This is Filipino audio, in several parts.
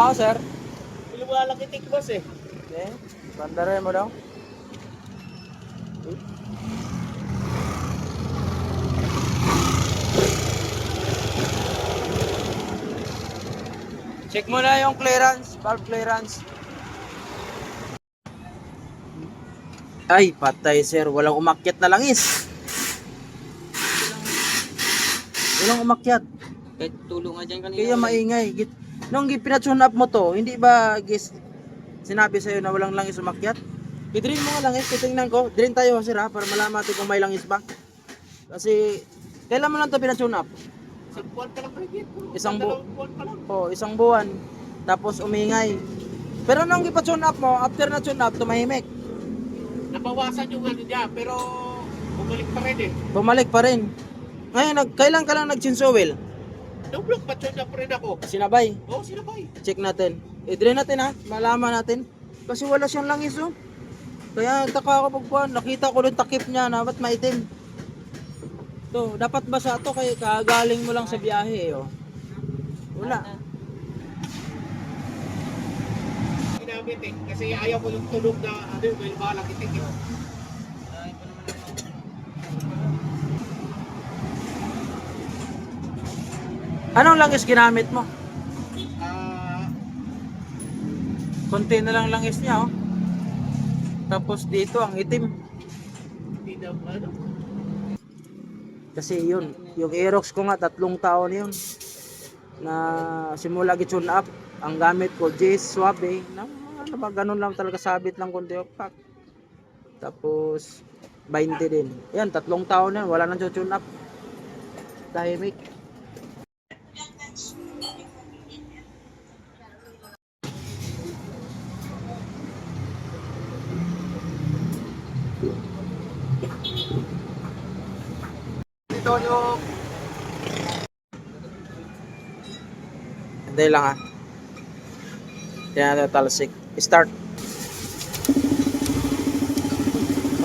Oo, sir. Hindi mo lalakitik boss eh. Okay. Bandarin mo daw. Check mo na yung clearance, valve clearance. Ay, patay sir, walang umakyat na langis. Walang umakyat. Kahit tulong nga dyan kanina. Kaya maingay. Git- Nung pinatune up mo to, hindi ba gis sinabi sa'yo na walang langis umakyat? I-drain mo nga langis, titingnan ko. Drain tayo sir ha, para malaman natin kung may langis ba. Kasi, kailan mo lang to pinatune up? Isang buwan pa lang. Isang bu- buwan pa lang. Oh, isang buwan. Tapos umingay. Pero nung ipatune up mo, after na tune up, tumahimik. Nabawasan yung ano niya, pero bumalik pa rin eh. Bumalik pa rin. Ngayon, nag, kailan ka lang nag-chinsuel? Nung patyon na pa rin ako. Sinabay. Oo, oh, sino ba eh? Check natin. I-drain natin ha, malaman natin. Kasi wala siyang langis oh. Kaya taka ako pagpuan, nakita ko yung takip niya na ba't maitim. To, dapat basa to kaya kagaling mo lang sa biyahe eh, oh. Wala. Ginamit eh. Kasi ayaw ko yung tunog na ano yung may malakitik eh. Anong langis ginamit mo? Ah, Konti na lang langis niya oh. Tapos dito ang itim. ano. Kasi yun, yung Aerox ko nga tatlong taon yun. Na simula gitune up, ang gamit ko Jace Suave. Na, ano ba, ganun lang talaga sabit lang kundi oh, pak. Tapos 20 din. Yan, tatlong taon yan, wala nang tune up. Tahimik. Ito yung Hindi lang ah. Yan natin talsik. Start.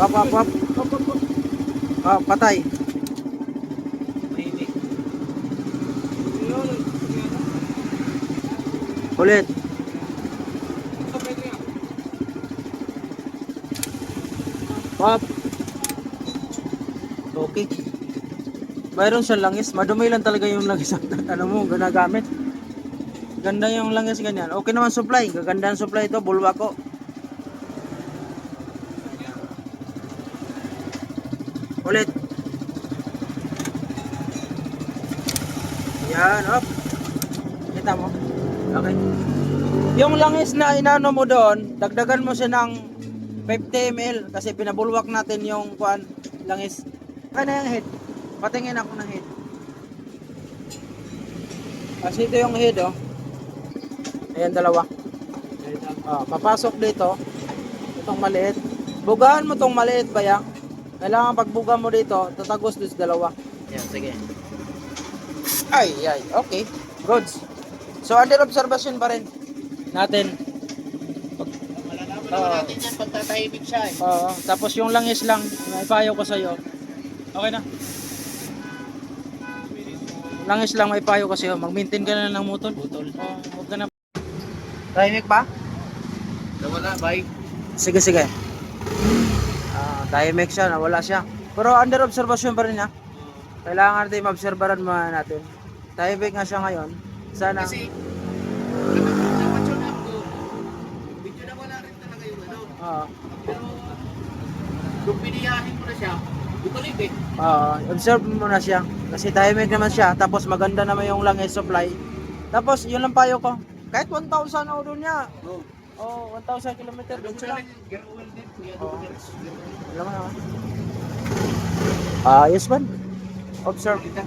Wap, wap, wap. Oh, patay. Ulit. Wap. Okay. Mayroon siyang langis. Madumi lang talaga yung langis. ano mo, ginagamit. Ganda yung langis ganyan. Okay naman supply. Gaganda ang supply ito. Bulwa ko. Ulit. Yan, up. Kita mo? Okay. Yung langis na inano mo doon, dagdagan mo siya ng 50 ml kasi pinabulwak natin yung kuan langis. Ano yung head? Patingin ako ng head. Kasi ito yung head oh. Ayan dalawa. Ah, papasok dito. Itong maliit. Bugahan mo tong maliit ba ya? Kailangan pagbuga mo dito, tatagos dito dalawa. Yan, sige. Ay, ay, okay. Goods. So, under observation pa rin natin. Malalaman naman natin yan pag tatahimik siya eh. Oo. Tapos yung langis lang, may payo ko sa'yo. Okay na. Langis lang may payo ko sa'yo. Mag-maintain ka na ng motor. Butol. Oo, huwag ka na. Tahimik ba? Nawala, bye. Sige, sige. Ah, tahimik siya, nawala siya. Pero under observation pa rin niya. Kailangan natin maobserbaran muna natin. Tahimik nga siya ngayon. Sana. Kasi, napatyon ako. Medyo nawala rin talaga yung ano. Oo. Pero, nung piniyahin ko na siya, Oo, observe mo na siya. Kasi tahimik naman siya. Tapos maganda naman yung langis supply. Tapos yun lang payo ko. Kahit 1,000 o doon niya. Oh. Oh, 1,000 kilometer doon Siya. Douglas. Alam mo naman. Ah, yes man. Observe. Na